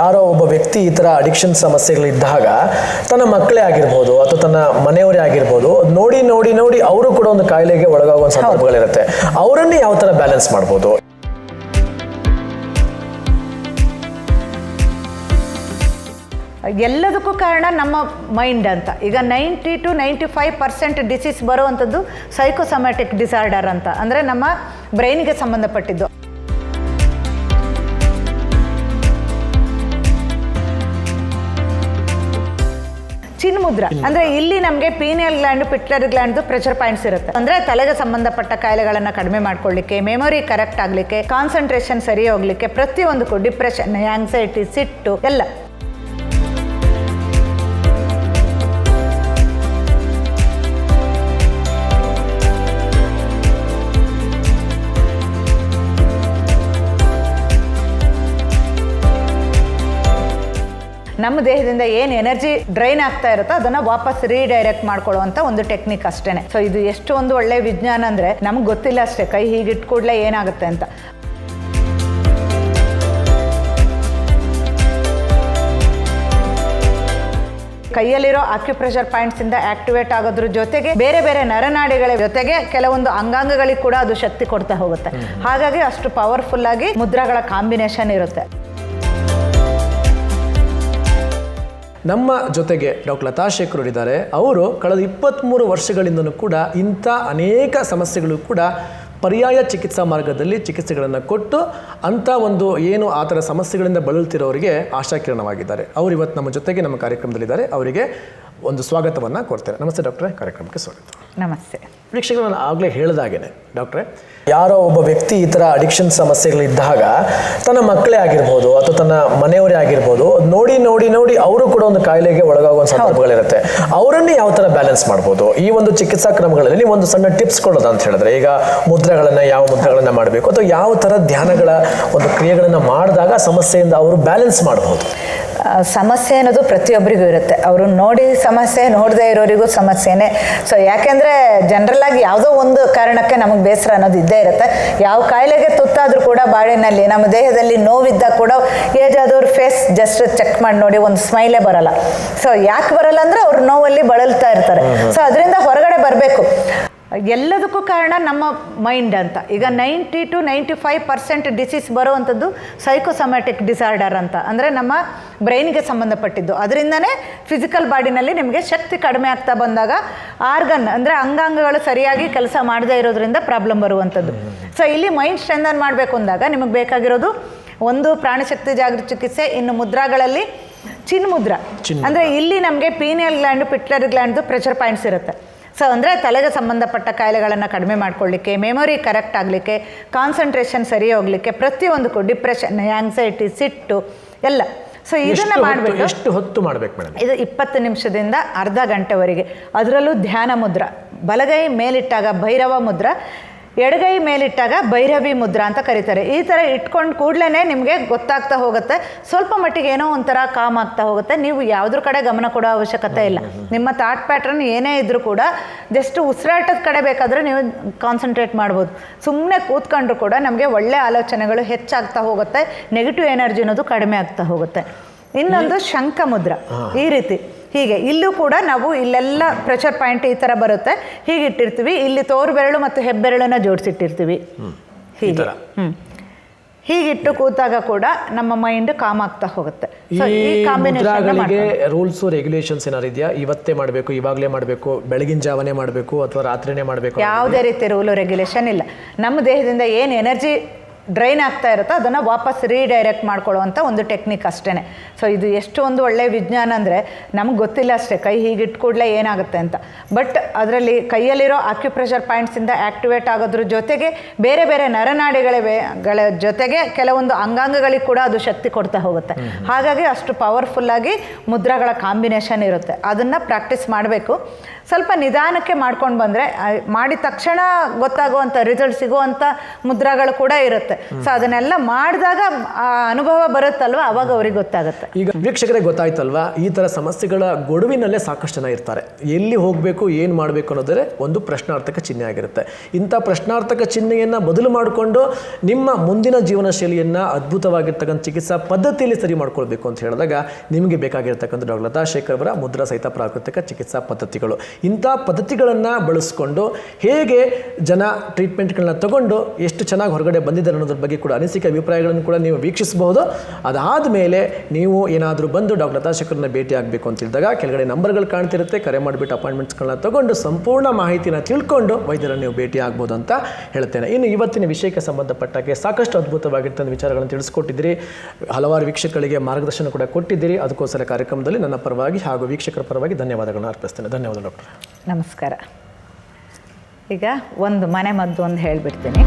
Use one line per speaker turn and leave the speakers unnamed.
ಯಾರೋ ಒಬ್ಬ ವ್ಯಕ್ತಿ ಈ ಥರ ಅಡಿಕ್ಷನ್ ಸಮಸ್ಯೆಗಳಿದ್ದಾಗ ತನ್ನ ಮಕ್ಕಳೇ ಆಗಿರ್ಬೋದು ಅಥವಾ ತನ್ನ ಮನೆಯವರೇ ಆಗಿರ್ಬೋದು ನೋಡಿ ನೋಡಿ ನೋಡಿ ಅವರು ಕೂಡ ಒಂದು ಕಾಯಿಲೆಗೆ ಒಳಗಾಗುವ ಸಂದರ್ಭಗಳಿರುತ್ತೆ. ಅವರನ್ನು ಯಾವ ಥರ ಬ್ಯಾಲೆನ್ಸ್ ಮಾಡ್ಬೋದು?
ಎಲ್ಲದಕ್ಕೂ ಕಾರಣ ನಮ್ಮ ಮೈಂಡ್ ಅಂತ. ಈಗ ninety two ninety five percent disease ಬರುವಂಥದ್ದು ಸೈಕೋಸಮ್ಯಾಟಿಕ್ ಡಿಸಾರ್ಡರ್ ಅಂತ. ಅಂದರೆ ನಮ್ಮ ಬ್ರೈನ್ಗೆ ಸಂಬಂಧಪಟ್ಟಿದ್ದು. ಚಿನ್ಮುದ್ರ. ಅಂದ್ರೆ ಇಲ್ಲಿ ನಮಗೆ pineal gland pituitary gland pressure points ಇರುತ್ತೆ. ಅಂದ್ರೆ ತಲೆಗೆ ಸಂಬಂಧಪಟ್ಟ ಕಾಯಿಲೆಗಳನ್ನ ಕಡಿಮೆ ಮಾಡ್ಕೊಳ್ಳಿಕ್ಕೆ ಮೆಮೊರಿ ಕರೆಕ್ಟ್ ಆಗ್ಲಿಕ್ಕೆ ಕಾನ್ಸಂಟ್ರೇಷನ್ ಸರಿ ಹೋಗ್ಲಿಕ್ಕೆ ಪ್ರತಿಯೊಂದಕ್ಕೂ ಡಿಪ್ರೆಷನ್ ಆಂಗ್ಸೈಟಿ ಸಿಟ್ಟು ಎಲ್ಲ. ನಮ್ಮ ದೇಹದಿಂದ ಏನು ಎನರ್ಜಿ ಡ್ರೈನ್ ಆಗ್ತಾ ಇರುತ್ತೋ ಅದನ್ನ ವಾಪಸ್ ರೀಡೈರೆಕ್ಟ್ ಮಾಡ್ಕೊಳ್ಳುವಂತ ಒಂದು ಟೆಕ್ನಿಕ್ ಅಷ್ಟೇ ಸೊ ಇದು ಎಷ್ಟು ಒಂದು ಒಳ್ಳೆ ವಿಜ್ಞಾನ ಅಂದ್ರೆ ನಮ್ಗೆ ಗೊತ್ತಿಲ್ಲ ಅಷ್ಟೇ. ಕೈ ಹೀಗೆ ಕೂಡಲೇ ಏನಾಗುತ್ತೆ ಅಂತ. ಕೈಯಲ್ಲಿರೋ ಆಕ್ಯುಪ್ರೆಷರ್ ಪಾಯಿಂಟ್ಸ್ ಇಂದ ಆಕ್ಟಿವೇಟ್ ಆಗೋದ್ರ ಜೊತೆಗೆ ಬೇರೆ ಬೇರೆ ನರನಾಡಿಗಳ ಜೊತೆಗೆ ಕೆಲವೊಂದು ಅಂಗಾಂಗಗಳಿಗೆ ಕೂಡ ಅದು ಶಕ್ತಿ ಕೊಡ್ತಾ ಹೋಗುತ್ತೆ. ಹಾಗಾಗಿ ಅಷ್ಟು ಪವರ್ಫುಲ್ ಆಗಿ ಮುದ್ರಾಗಳ ಕಾಂಬಿನೇಷನ್ ಇರುತ್ತೆ.
ನಮ್ಮ ಜೊತೆಗೆ ಡಾಕ್ಟರ್ ಲತಾ ಶೇಖರ್ ಇದ್ದಾರೆ ಅವರು ಕಳೆದ ಇಪ್ಪತ್ತ್ಮೂರು ವರ್ಷಗಳಿಂದಲೂ ಕೂಡ ಇಂಥ ಅನೇಕ ಸಮಸ್ಯೆಗಳು ಕೂಡ ಪರ್ಯಾಯ ಚಿಕಿತ್ಸಾ ಮಾರ್ಗದಲ್ಲಿ ಚಿಕಿತ್ಸೆಗಳನ್ನು ಕೊಟ್ಟು ಅಂಥ ಒಂದು ಏನು ಆ ಥರ ಸಮಸ್ಯೆಗಳಿಂದ ಬಳಲುತ್ತಿರೋರಿಗೆ ಆಶಾಕಿರಣವಾಗಿದ್ದಾರೆ. ಅವರು ಇವತ್ತು ನಮ್ಮ ಜೊತೆಗೆ ನಮ್ಮ ಕಾರ್ಯಕ್ರಮದಲ್ಲಿದ್ದಾರೆ. ಅವರಿಗೆ ಒಂದು ಸ್ವಾಗತವನ್ನು ಕೊಡ್ತಾರೆ ನಮಸ್ತೆ ಡಾಕ್ಟ್ರೆ ಕಾರ್ಯಕ್ರಮಕ್ಕೆ ಸ್ವಾಗತ.
ನಮಸ್ತೆ.
ವೀಕ್ಷಕರು ನಾನು ಆಗಲೇ ಹೇಳ್ದಾಗೇನೆ ಡಾಕ್ಟ್ರೆ ಯಾರೋ ಒಬ್ಬ ವ್ಯಕ್ತಿ ಈ ಥರ ಅಡಿಕ್ಷನ್ ಸಮಸ್ಯೆಗಳಿದ್ದಾಗ ತನ್ನ ಮಕ್ಕಳೇ ಆಗಿರ್ಬೋದು ಅಥವಾ ತನ್ನ ಮನೆಯವರೇ ಆಗಿರ್ಬೋದು ನೋಡಿ ನೋಡಿ ನೋಡಿ ಅವರು ಕೂಡ ಒಂದು ಕಾಯಿಲೆಗೆ ಒಳಗಾಗುವ ಸಂದರ್ಭಗಳಿರುತ್ತೆ. ಅವರನ್ನೇ ಯಾವ ಥರ ಬ್ಯಾಲೆನ್ಸ್ ಮಾಡ್ಬೋದು? ಈ ಒಂದು ಚಿಕಿತ್ಸಾ ಕ್ರಮಗಳಲ್ಲಿ ನೀವು ಒಂದು ಸಣ್ಣ ಟಿಪ್ಸ್ ಕೊಡೋದು ಅಂತ ಹೇಳಿದ್ರೆ ಈಗ ಮುದ್ರೆಗಳನ್ನು ಯಾವ ಮುದ್ರೆಗಳನ್ನು ಮಾಡಬೇಕು? ಅಥವಾ ಯಾವ ಥರ ಧ್ಯಾನಗಳ ಒಂದು ಕ್ರಿಯೆಗಳನ್ನು ಮಾಡಿದಾಗ ಸಮಸ್ಯೆಯಿಂದ ಅವರು ಬ್ಯಾಲೆನ್ಸ್ ಮಾಡ್ಬೋದು?
ಆ, ಸಮಸ್ಯೆ ಅನ್ನೋದು ಪ್ರತಿಯೊಬ್ಬರಿಗೂ ಇರುತ್ತೆ. ಅವರು ನೋಡಿ ಸಮಸ್ಯೆ ನೋಡದೇ ಇರೋರಿಗೂ ಸಮಸ್ಯೆನೇ. ಸೊ ಯಾಕೆಂದರೆ ಜನರಲ್ ಆಗಿ ಯಾವುದೋ ಒಂದು ಕಾರಣಕ್ಕೆ ನಮಗೆ ಬೇಸರ ಅನ್ನೋದು ಇದ್ದೇ ಇರುತ್ತೆ. ಯಾವ ಕಾಯಿಲೆಗೆ ತುತ್ತಾದರೂ ಕೂಡ ಬಾಳಿನಲ್ಲಿ ನಮ್ಮ ದೇಹದಲ್ಲಿ ನೋವಿದ್ದಾಗ ಕೂಡ ಏಜ್ ಆದವ್ರ ಫೇಸ್ ಜಸ್ಟ್ ಚೆಕ್ ಮಾಡಿ ನೋಡಿ ಒಂದು ಸ್ಮೈಲೇ ಬರಲ್ಲ. ಸೊ ಯಾಕೆ ಬರಲ್ಲ ಅಂದರೆ ಅವ್ರ ನೋವಲ್ಲಿ ಬಳಲ್ತಾ ಇರ್ತಾರೆ. ಸೊ ಅದರಿಂದ ಹೊರಗಡೆ ಬರಬೇಕು. ಎಲ್ಲದಕ್ಕೂ ಕಾರಣ ನಮ್ಮ ಮೈಂಡ್ ಅಂತ. ಈಗ ninety two ninety five percent disease ಬರುವಂಥದ್ದು ಸೈಕೋಸಮ್ಯಾಟಿಕ್ ಡಿಸಾರ್ಡರ್ ಅಂತ. ಅಂದರೆ ನಮ್ಮ ಬ್ರೈನ್ಗೆ ಸಂಬಂಧಪಟ್ಟಿದ್ದು. ಅದರಿಂದನೇ ಫಿಸಿಕಲ್ ಬಾಡಿನಲ್ಲಿ ನಿಮಗೆ ಶಕ್ತಿ ಕಡಿಮೆ ಆಗ್ತಾ ಬಂದಾಗ ಆರ್ಗನ್ ಅಂದರೆ ಅಂಗಾಂಗಗಳು ಸರಿಯಾಗಿ ಕೆಲಸ ಮಾಡದೇ ಇರೋದ್ರಿಂದ ಪ್ರಾಬ್ಲಮ್ ಬರುವಂಥದ್ದು. ಸೊ ಇಲ್ಲಿ ಮೈಂಡ್ ಸ್ಟ್ರೆಂದನ್ ಮಾಡಬೇಕು ಅಂದಾಗ ನಿಮಗೆ ಬೇಕಾಗಿರೋದು ಒಂದು ಪ್ರಾಣಶಕ್ತಿ ಜಾಗೃತಿ ಚಿಕಿತ್ಸೆ ಇನ್ನು ಮುದ್ರಾಗಳಲ್ಲಿ ಚಿನ್ಮುದ್ರ. ಅಂದರೆ ಇಲ್ಲಿ ನಮಗೆ ಪೀನಿಯಲ್ ಗ್ಲ್ಯಾಂಡ್ ಪಿಟ್ಲರ್ ಗ್ಲ್ಯಾಂಡ್ದು ಪ್ರೆಷರ್ ಪಾಯಿಂಟ್ಸ್ ಇರುತ್ತೆ. ಸೊ ಅಂದರೆ ತಲೆಗೆ ಸಂಬಂಧಪಟ್ಟ ಕಾಯಿಲೆಗಳನ್ನು ಕಡಿಮೆ ಮಾಡ್ಕೊಳ್ಳಿಕ್ಕೆ ಮೆಮೊರಿ ಕರೆಕ್ಟ್ ಆಗಲಿಕ್ಕೆ ಕಾನ್ಸಂಟ್ರೇಷನ್ ಸರಿ ಹೋಗಲಿಕ್ಕೆ ಪ್ರತಿಯೊಂದಕ್ಕೂ ಡಿಪ್ರೆಷನ್ ಆ್ಯಂಗ್ಸೈಟಿ ಸಿಟ್ಟು ಎಲ್ಲ. ಸೊ ಇದನ್ನು
ಮಾಡಬೇಕು
ಮಾಡಿಬಿಟ್ಟು
ಎಷ್ಟು ಹೊತ್ತು ಮಾಡಬೇಕು ಮೇಡಮ್?
ಇದು ಇಪ್ಪತ್ತು ನಿಮಿಷದಿಂದ ಅರ್ಧ ಗಂಟೆವರೆಗೆ. ಅದರಲ್ಲೂ ಧ್ಯಾನ ಮುದ್ರ. ಬಲಗೈ ಮೇಲಿಟ್ಟಾಗ ಭೈರವ ಮುದ್ರ. ಎಡಗೈ ಮೇಲಿಟ್ಟಾಗ ಭೈರವಿ ಮುದ್ರಾ ಅಂತ ಕರೀತಾರೆ. ಈ ಥರ ಇಟ್ಕೊಂಡು ಕೂಡಲೇ ನಿಮಗೆ ಗೊತ್ತಾಗ್ತಾ ಹೋಗುತ್ತೆ. ಸ್ವಲ್ಪ ಮಟ್ಟಿಗೆ ಏನೋ ಒಂಥರ ಕಾಮ್ ಆಗ್ತಾ ಹೋಗುತ್ತೆ. ನೀವು ಯಾವುದ್ರ ಕಡೆ ಗಮನ ಕೊಡೋ ಅವಶ್ಯಕತೆ ಇಲ್ಲ. ನಿಮ್ಮ ಥಾಟ್ ಪ್ಯಾಟ್ರನ್ ಏನೇ ಇದ್ದರೂ ಕೂಡ ಜಸ್ಟ್ ಉಸಿರಾಟದ ಕಡೆ ಬೇಕಾದರೆ ನೀವು ಕಾನ್ಸಂಟ್ರೇಟ್ ಮಾಡ್ಬೋದು. ಸುಮ್ಮನೆ ಕೂತ್ಕೊಂಡ್ರು ಕೂಡ ನಮಗೆ ಒಳ್ಳೆ ಆಲೋಚನೆಗಳು ಹೆಚ್ಚಾಗ್ತಾ ಹೋಗುತ್ತೆ. ನೆಗೆಟಿವ್ ಎನರ್ಜಿ ಅನ್ನೋದು ಕಡಿಮೆ ಆಗ್ತಾ ಹೋಗುತ್ತೆ. ಇನ್ನೊಂದು ಶಂಖ ಮುದ್ರ ಈ ರೀತಿ. ಹೀಗೆ. ಇಲ್ಲೂ ಕೂಡ ನಾವು ಇಲ್ಲೆಲ್ಲ ಪ್ರೆಷರ್ ಪಾಯಿಂಟ್ ಈ ತರ ಬರುತ್ತೆ. ಹೀಗೆ ಇಟ್ಟಿರ್ತೀವಿ. ಇಲ್ಲಿ ತೋರು ಬೆರಳು ಮತ್ತು ಹೆಬ್ಬೆರಳನ್ನ ಜೋಡಿಸಿಟ್ಟಿರ್ತೀವಿ. ಹೀಗೆ. ಹೀಗಿಟ್ಟು ಕೂತಾಗ ಕೂಡ ನಮ್ಮ ಮೈಂಡ್ ಕಾಮ್ ಆಗ್ತಾ ಹೋಗುತ್ತೆ.
ರೂಲ್ಸ್ ರೆಗ್ಯುಲೇಷನ್ಸ್ ಏನಾರು ಇದೆಯಾ? ಇವತ್ತೇ ಮಾಡಬೇಕು ಇವಾಗಲೇ ಮಾಡಬೇಕು ಬೆಳಗಿನ ಜಾವನೇ ಮಾಡಬೇಕು ಅಥವಾ ರಾತ್ರಿನೇ ಮಾಡಬೇಕು
ಯಾವುದೇ ರೀತಿ ರೂಲು ರೆಗ್ಯುಲೇಷನ್ ಇಲ್ಲ. ನಮ್ಮ ದೇಹದಿಂದ ಏನು ಎನರ್ಜಿ ಡ್ರೈನ್ ಆಗ್ತಾ ಇರುತ್ತೋ ಅದನ್ನು ವಾಪಸ್ ರೀಡೈರೆಕ್ಟ್ ಮಾಡ್ಕೊಳ್ಳುವಂಥ ಒಂದು ಟೆಕ್ನಿಕ್ ಅಷ್ಟೇ ಸೊ ಇದು ಎಷ್ಟು ಒಂದು ಒಳ್ಳೆಯ ವಿಜ್ಞಾನ ಅಂದರೆ ನಮ್ಗೆ ಗೊತ್ತಿಲ್ಲ ಅಷ್ಟೇ ಕೈ ಹೀಗೆ ಕೂಡಲೇ ಏನಾಗುತ್ತೆ ಅಂತ. ಬಟ್ ಅದರಲ್ಲಿ ಕೈಯಲ್ಲಿರೋ ಆಕ್ಯುಪ್ರೆಷರ್ ಪಾಯಿಂಟ್ಸಿಂದ ಆಕ್ಟಿವೇಟ್ ಆಗೋದ್ರ ಜೊತೆಗೆ ಬೇರೆ ಬೇರೆ ನರನಾಡಿಗಳ ಗಳ ಜೊತೆಗೆ ಕೆಲವೊಂದು ಅಂಗಾಂಗಗಳಿಗೆ ಕೂಡ ಅದು ಶಕ್ತಿ ಕೊಡ್ತಾ ಹೋಗುತ್ತೆ. ಹಾಗಾಗಿ ಅಷ್ಟು ಪವರ್ಫುಲ್ಲಾಗಿ ಮುದ್ರಾಗಳ ಕಾಂಬಿನೇಷನ್ ಇರುತ್ತೆ. ಅದನ್ನು ಪ್ರಾಕ್ಟೀಸ್ ಮಾಡಬೇಕು. ಸ್ವಲ್ಪ ನಿಧಾನಕ್ಕೆ ಮಾಡ್ಕೊಂಡು ಬಂದರೆ ಮಾಡಿದ ತಕ್ಷಣ ಗೊತ್ತಾಗುವಂಥ ರಿಸಲ್ಟ್ ಸಿಗುವಂಥ ಮುದ್ರಾಗಳು ಕೂಡ ಇರುತ್ತೆ. ಸೊ ಅದನ್ನೆಲ್ಲ ಮಾಡಿದಾಗ ಆ ಅನುಭವ ಬರುತ್ತಲ್ವ? ಅವಾಗ ಅವ್ರಿಗೆ ಗೊತ್ತಾಗುತ್ತೆ.
ಈಗ ವೀಕ್ಷಕರಿಗೆ ಗೊತ್ತಾಯ್ತಲ್ವಾ? ಈ ಥರ ಸಮಸ್ಯೆಗಳ ಗೊಡುವಿನಲ್ಲೇ ಸಾಕಷ್ಟು ಜನ ಇರ್ತಾರೆ. ಎಲ್ಲಿ ಹೋಗಬೇಕು ಏನು ಮಾಡಬೇಕು ಅನ್ನೋದರೆ ಒಂದು ಪ್ರಶ್ನಾರ್ಥಕ ಚಿಹ್ನೆ ಆಗಿರುತ್ತೆ. ಇಂಥ ಪ್ರಶ್ನಾರ್ಥಕ ಚಿಹ್ನೆಯನ್ನು ಬದಲು ಮಾಡಿಕೊಂಡು ನಿಮ್ಮ ಮುಂದಿನ ಜೀವನ ಶೈಲಿಯನ್ನು ಅದ್ಭುತವಾಗಿರ್ತಕ್ಕಂಥ ಚಿಕಿತ್ಸಾ ಪದ್ಧತಿಯಲ್ಲಿ ಸರಿ ಮಾಡ್ಕೊಳ್ಬೇಕು ಅಂತ ಹೇಳಿದಾಗ ನಿಮಗೆ ಬೇಕಾಗಿರ್ತಕ್ಕಂಥ ಡಾಕ್ಟರ್ ಲತಾ ಶೇಖರ್ ಅವರ ಮುದ್ರಾ ಸಹಿತ ಪ್ರಾಕೃತಿಕ ಚಿಕಿತ್ಸಾ ಪದ್ಧತಿಗಳು. ಇಂಥ ಪದ್ಧತಿಗಳನ್ನು ಬಳಸ್ಕೊಂಡು ಹೇಗೆ ಜನ ಟ್ರೀಟ್ಮೆಂಟ್ಗಳನ್ನ ತಗೊಂಡು ಎಷ್ಟು ಚೆನ್ನಾಗಿ ಹೊರಗಡೆ ಬಂದಿದ್ದಾರೆ ಅನ್ನೋದ್ರ ಬಗ್ಗೆ ಕೂಡ ಅನಿಸಿಕೆ ಅಭಿಪ್ರಾಯಗಳನ್ನು ಕೂಡ ನೀವು ವೀಕ್ಷಿಸಬಹುದು. ಅದಾದ ಮೇಲೆ ನೀವು ಏನಾದರೂ ಬಂದು ಡಾಕ್ಟರ್ ಲತಾ ಭೇಟಿ ಆಗಬೇಕು ಅಂತ ಹೇಳಿದಾಗ ಕೆಳಗಡೆ ನಂಬರ್ಗಳು ಕಾಣ್ತಿರುತ್ತೆ, ಕರೆ ಮಾಡಿಬಿಟ್ಟು ಅಪಾಯಿಂಟ್ಮೆಂಟ್ಸ್ಗಳನ್ನ ತಗೊಂಡು ಸಂಪೂರ್ಣ ಮಾಹಿತಿನ ತಿಳ್ಕೊಂಡು ವೈದ್ಯರನ್ನು ನೀವು ಭೇಟಿ ಆಗ್ಬೋದು ಅಂತ ಹೇಳ್ತೇನೆ. ಇನ್ನು ಇವತ್ತಿನ ವಿಷಯಕ್ಕೆ ಸಂಬಂಧಪಟ್ಟಾಗೆ ಸಾಕಷ್ಟು ಅದ್ಭುತವಾಗಿರ್ತಂಥ ವಿಚಾರಗಳನ್ನು ತಿಳಿಸ್ಕೊಟ್ಟಿದ್ದೀರಿ. ಹಲವಾರು ವೀಕ್ಷಕರಿಗೆ ಮಾರ್ಗದರ್ಶನ ಕೂಡ ಕೊಟ್ಟಿದ್ದೀರಿ. ಅದಕ್ಕೋಸ್ಕರ ಕಾರ್ಯಕ್ರಮದಲ್ಲಿ ನನ್ನ ಪರವಾಗಿ ಹಾಗೂ ವೀಕ್ಷಕರ ಪರವಾಗಿ ಧನ್ಯವಾದಗಳನ್ನು ಅರ್ಪಿಸ್ತೇನೆ. ಧನ್ಯವಾದ ಡಾಕ್ಟರ್.
ನಮಸ್ಕಾರ. ಈಗ ಒಂದು ಮನೆ ಮದ್ದು ಒಂದು ಹೇಳಿಬಿಡ್ತೀನಿ.